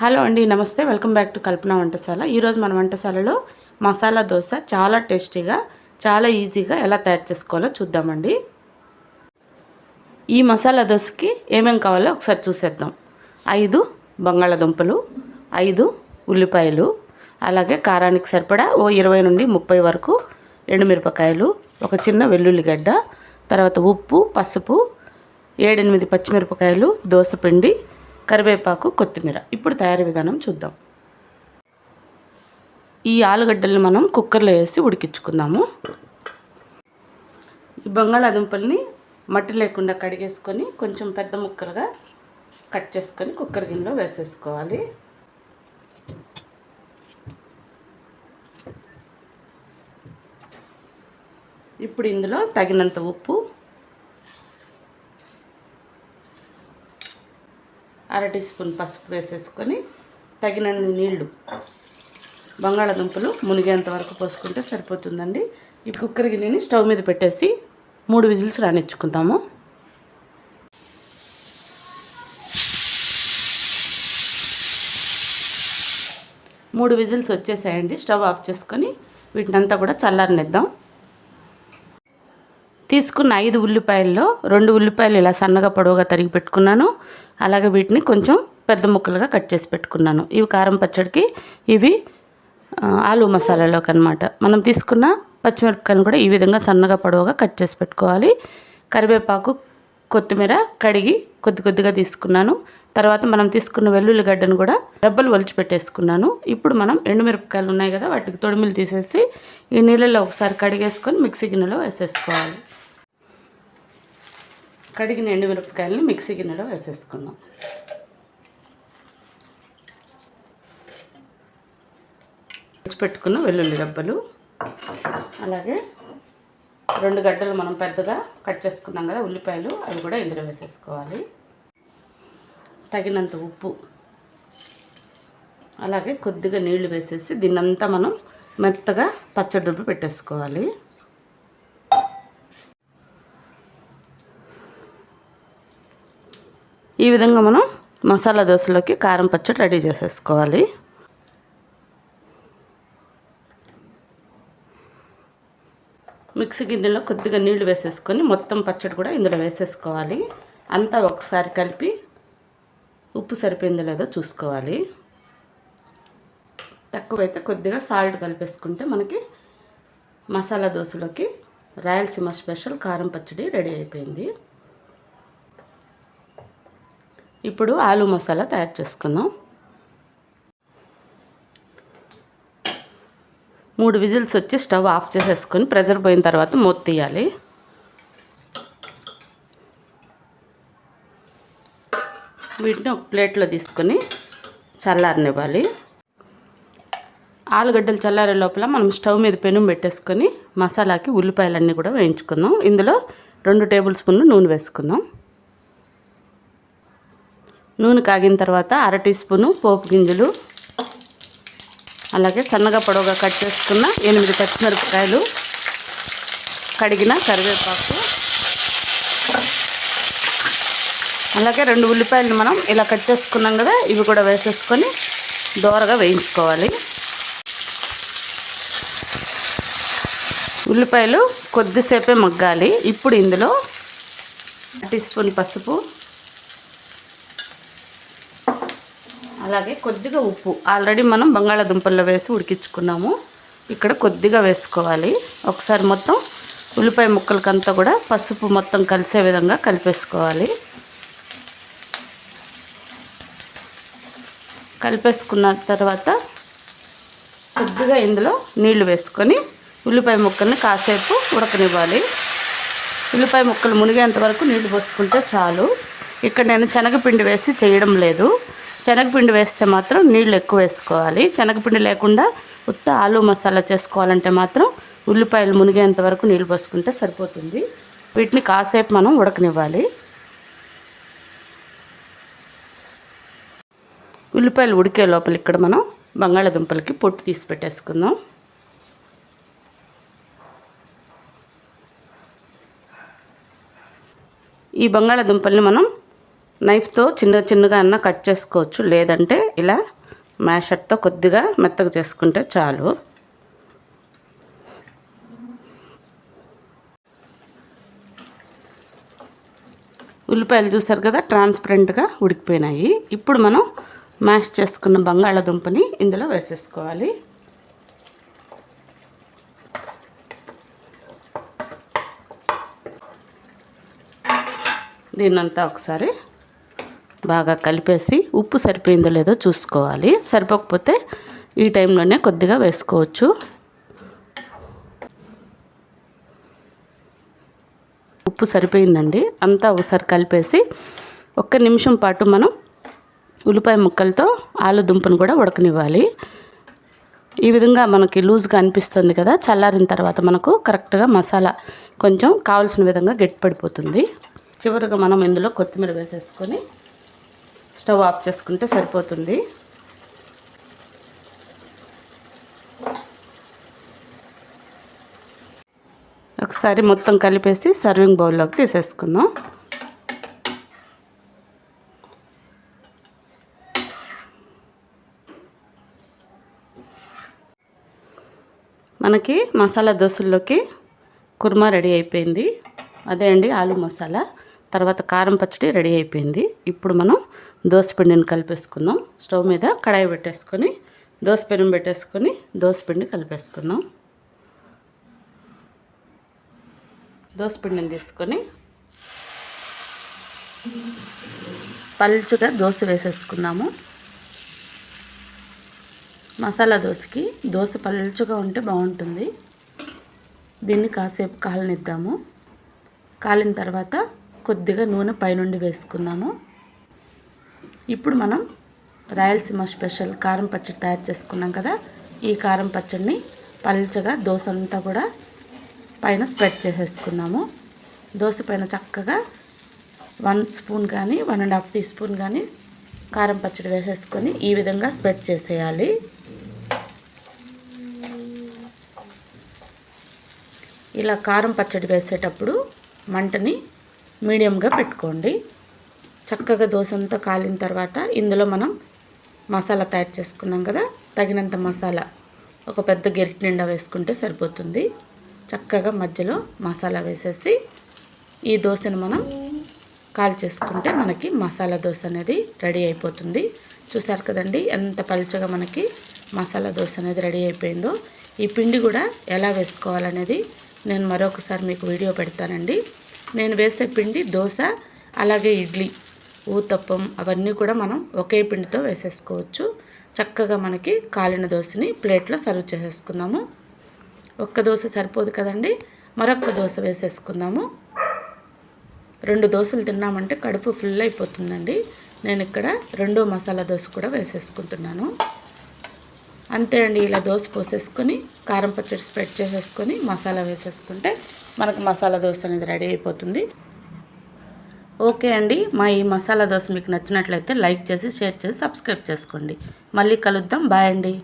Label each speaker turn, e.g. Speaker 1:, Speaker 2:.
Speaker 1: Hello అండి నమస్తే. Welcome back to Kalpana వంటశాల. ఈరోజు మన వంటశాలలో మసాలా దోశ చాలా టేస్టీగా చాలా ఈజీగా ఎలా తయారు చేసుకోవాలో చూద్దామండి. ఈ మసాలా దోశకి ఏమేం కావాలో ఒకసారి చూసేద్దాం. ఐదు బంగాళాదుంపలు ఐదు ఉల్లిపాయలు అలాగే కారానికి సరిపడా ఓ ఇరవై నుండి ముప్పై వరకు ఎండుమిరపకాయలు ఒక చిన్న వెల్లుల్లిగడ్డ తర్వాత ఉప్పు పసుపు ఏడెనిమిది పచ్చిమిరపకాయలు దోసపిండి కరివేపాకు కొత్తిమీర. ఇప్పుడు తయారీ విధానం చూద్దాం. ఈ ఆలుగడ్డల్ని మనం కుక్కర్లో వేసి ఉడికించుకుందాము. ఈ బంగాళాదుంపల్ని మట్టి లేకుండా కడిగేసుకొని కొంచెం పెద్ద ముక్కలుగా కట్ చేసుకొని కుక్కర్ గిన్నెలో వేసేసుకోవాలి. ఇప్పుడు ఇందులో తగినంత ఉప్పు అర టీ స్పూన్ పసుపు వేసేసుకొని తగినన్ని నీళ్ళు బంగాళాదుంపలు మునిగేంత వరకు పోసుకుంటే సరిపోతుందండి. ఈ కుక్కర్ గిన్నెని స్టవ్ మీద పెట్టేసి మూడు విజిల్స్ రానిచ్చుకుంటాము మూడు విజిల్స్ వచ్చేసాయండి. స్టవ్ ఆఫ్ చేసుకొని వీటినంతా కూడా చల్లారనిద్దాం. తీసుకున్న ఐదు ఉల్లిపాయల్లో రెండు ఉల్లిపాయలు ఇలా సన్నగా పొడవుగా తరిగి పెట్టుకున్నాను. అలాగే వీటిని కొంచెం పెద్ద ముక్కలుగా కట్ చేసి పెట్టుకున్నాను. ఇవి కారం పచ్చడికి ఇవి ఆలు మసాలాలోకి అనమాట మనం తీసుకున్న పచ్చిమిరపకాయలు కూడా ఈ విధంగా సన్నగా పొడవుగా కట్ చేసి పెట్టుకోవాలి. కరివేపాకు కొత్తిమీర కడిగి కొద్ది కొద్దిగా తీసుకున్నాను. తర్వాత మనం తీసుకున్న వెల్లుల్లి గడ్డను కూడా డబ్బలు ఒలిచి పెట్టేసుకున్నాను. ఇప్పుడు మనం ఎండుమిరపకాయలు ఉన్నాయి కదా వాటికి తొడిమిలు తీసేసి ఈ నీళ్ళలో ఒకసారి కడిగేసుకొని మిక్సీ గిన్నెలో వేసేసుకోవాలి. కడిగిన ఎండుమిరపకాయలని మిక్సీ గిన్నెలో వేసేసుకుందాం. పెట్టుకున్న వెల్లుల్లి రబ్బలు అలాగే రెండు గడ్డలు మనం పెద్దగా కట్ చేసుకున్నాం కదా ఉల్లిపాయలు అవి కూడా ఇందులో వేసేసుకోవాలి. తగినంత ఉప్పు. అలాగే కొద్దిగా నీళ్ళు వేసేసి దీన్నంతా మనం మెత్తగా పచ్చడి పెట్టేసుకోవాలి. ఈ విధంగా మనం మసాలా దోశలోకి కారం పచ్చడి రెడీ చేసేసుకోవాలి. మిక్సీ గిన్నెలో కొద్దిగా నీళ్ళు వేసేసుకొని మొత్తం పచ్చడి కూడా ఇందులో వేసేసుకోవాలి. అంతా ఒకసారి కలిపి ఉప్పు సరిపోయిందో లేదో చూసుకోవాలి. తక్కువైతే కొద్దిగా సాల్ట్ కలిపేసుకుంటే మనకి మసాలా దోశలోకి రాయలసీమ స్పెషల్ కారం పచ్చడి రెడీ అయిపోయింది. ఇప్పుడు ఆలు మసాలా తయారు చేసుకుందాం. మూడు విజిల్స్ వచ్చి స్టవ్ ఆఫ్ చేసేసుకొని ప్రెజర్ పోయిన తర్వాత మూత తీయాలి. వీటిని ఒక ప్లేట్లో తీసుకొని చల్లారనివ్వాలి. ఆలుగడ్డలు చల్లారే లోపల మనం స్టవ్ మీద పెనుం పెట్టేసుకొని మసాలాకి ఉల్లిపాయలన్నీ కూడా వేయించుకుందాం. ఇందులో రెండు టేబుల్ స్పూన్లు నూనె వేసుకుందాం. నూనె కాగిన తర్వాత అర టీ స్పూను పోపు గింజలు అలాగే సన్నగా పొడవుగా కట్ చేసుకున్న ఎనిమిది పచ్చిమిరపకాయలు కడిగిన కరివేపాకు అలాగే రెండు ఉల్లిపాయలు మనం ఇలా కట్ చేసుకున్నాం కదా ఇవి కూడా వేసేసుకొని దోరగా వేయించుకోవాలి. ఉల్లిపాయలు కొద్దిసేపే మగ్గాలి. ఇప్పుడు ఇందులో టీ స్పూన్ పసుపు అలాగే కొద్దిగా ఉప్పు. ఆల్రెడీ మనం బంగాళాదుంపల్లో వేసి ఉడికించుకున్నాము. ఇక్కడ కొద్దిగా వేసుకోవాలి. ఒకసారి మొత్తం ఉల్లిపాయ ముక్కలకంతా కూడా పసుపు మొత్తం కలిసే విధంగా కలిపేసుకోవాలి. కలిపేసుకున్న తర్వాత కొద్దిగా ఇందులో నీళ్ళు వేసుకొని ఉల్లిపాయ ముక్కల్ని కాసేపు ఉడకనివ్వాలి. ఉల్లిపాయ ముక్కలు మునిగేంత వరకు నీళ్ళు పోసుకుంటే చాలు. ఇక్కడ నేను శనగపిండి వేసి చేయడం లేదు. శనగపిండి వేస్తే మాత్రం నీళ్ళు ఎక్కువ వేసుకోవాలి. శనగపిండి లేకుండా ఉత్త ఆలు మసాలా చేసుకోవాలంటే మాత్రం ఉల్లిపాయలు మునిగేంత వరకు నీళ్ళు పోసుకుంటే సరిపోతుంది. వీటిని కాసేపు మనం ఉడకనివ్వాలి. ఉల్లిపాయలు ఉడికే లోపల ఇక్కడ మనం బంగాళాదుంపలకి పొట్టు తీసి పెట్టేసుకుందాం. ఈ బంగాళాదుంపల్ని మనం నైఫ్తో చిన్న చిన్నగా అన్న కట్ చేసుకోవచ్చు. లేదంటే ఇలా మ్యాషర్తో కొద్దిగా మెత్తగా చేసుకుంటే చాలు. ఉల్లిపాయలు చూసారు కదా ట్రాన్స్పరెంట్గా ఉడికిపోయినాయి. ఇప్పుడు మనం మ్యాష్ చేసుకున్న బంగాళాదుంపని ఇందులో వేసేసుకోవాలి. దీన్నంతా ఒకసారి బాగా కలిపేసి ఉప్పు సరిపోయిందో లేదో చూసుకోవాలి. సరిపోకపోతే ఈ టైంలోనే కొద్దిగా వేసుకోవచ్చు. ఉప్పు సరిపోయిందండి. అంతా ఒకసారి కలిపేసి ఒక్క నిమిషం పాటు మనం ఉల్లిపాయ ముక్కలతో ఆలు దుంపను కూడా ఉడకనివ్వాలి. ఈ విధంగా మనకి లూజ్గా అనిపిస్తుంది కదా చల్లారిన తర్వాత మనకు కరెక్ట్గా మసాలా కొంచెం కావాల్సిన విధంగా గట్టిపడిపోతుంది. చివరిగా మనం ఇందులో కొత్తిమీర వేసేసుకొని స్టవ్ ఆఫ్ చేసుకుంటే సరిపోతుంది. ఒకసారి మొత్తం కలిపేసి సర్వింగ్ బౌల్లోకి తీసేసుకుందాం. మనకి మసాలా దోశల్లోకి కుర్మా రెడీ అయిపోయింది. అదే అండి ఆలు మసాలా. తర్వాత కారం పచ్చడి రెడీ అయిపోయింది. ఇప్పుడు మనం దోశ పిండిని కలిపేసుకుందాం. స్టవ్ మీద కడాయి పెట్టేసుకొని దోసపిండిని పెట్టేసుకొని దోశ పిండి కలిపేసుకుందాం. దోశ పిండిని తీసుకొని పల్చుగా దోశ వేసేసుకున్నాము మసాలా దోశకి దోశ పల్చుగా ఉంటే బాగుంటుంది. దీన్ని కాసేపు కాలనిద్దాము. కాలిన తర్వాత కొద్దిగా నూనె పైనుండి వేసుకుందాము. ఇప్పుడు మనం రాయలసీమ స్పెషల్ కారం పచ్చడి తయారు చేసుకున్నాం కదా ఈ కారం పచ్చడిని పల్చగా దోశ అంతా కూడా పైన స్ప్రెడ్ చేసేసుకున్నాము. దోశ పైన చక్కగా వన్ స్పూన్ కానీ one and half tea spoon కానీ కారం పచ్చడి వేసేసుకొని ఈ విధంగా స్ప్రెడ్ చేసేయాలి. ఇలా కారం పచ్చడి వేసేటప్పుడు మంటని మీడియంగా పెట్టుకోండి. చక్కగా దోశ అంతా కాలిన తర్వాత ఇందులో మనం మసాలా తయారు చేసుకున్నాం కదా తగినంత మసాలా. ఒక పెద్ద గెరిటి నిండా వేసుకుంటే సరిపోతుంది. చక్కగా మధ్యలో మసాలా వేసేసి ఈ దోశను మనం కాల్ చేసుకుంటే మనకి మసాలా దోశ అనేది రెడీ అయిపోతుంది. చూసారు కదండి ఎంత పలుచగా మనకి మసాలా దోశ అనేది రెడీ అయిపోయిందో. ఈ పిండి కూడా ఎలా వేసుకోవాలనేది నేను మరొకసారి మీకు వీడియో పెడతానండి. నేను వేసే పిండి దోశ అలాగే ఇడ్లీ ఊతప్పం అవన్నీ కూడా మనం ఒకే పిండితో వేసేసుకోవచ్చు. చక్కగా మనకి కాలిన దోశని ప్లేట్లో సర్వ్ చేసేసుకుందాము. ఒక్క దోశ సరిపోదు కదండి? మరొక దోశ వేసేసుకుందాము. రెండు దోశలు తిన్నామంటే కడుపు ఫుల్ అయిపోతుందండి. నేను ఇక్కడ రెండో మసాలా దోశ కూడా వేసేసుకుంటున్నాను. అంతే అండి ఇలా దోశ పోసేసుకొని కారం పచ్చడి స్ప్రెడ్ చేసేసుకొని మసాలా వేసేసుకుంటే మనకు మసాలా దోశ అనేది రెడీ అయిపోతుంది. ఓకే అండి మా ఈ మసాలా దోశ మీకు నచ్చినట్లయితే లైక్ చేసి షేర్ చేసి సబ్స్క్రైబ్ చేసుకోండి. మళ్ళీ కలుద్దాం బాయ్ అండి.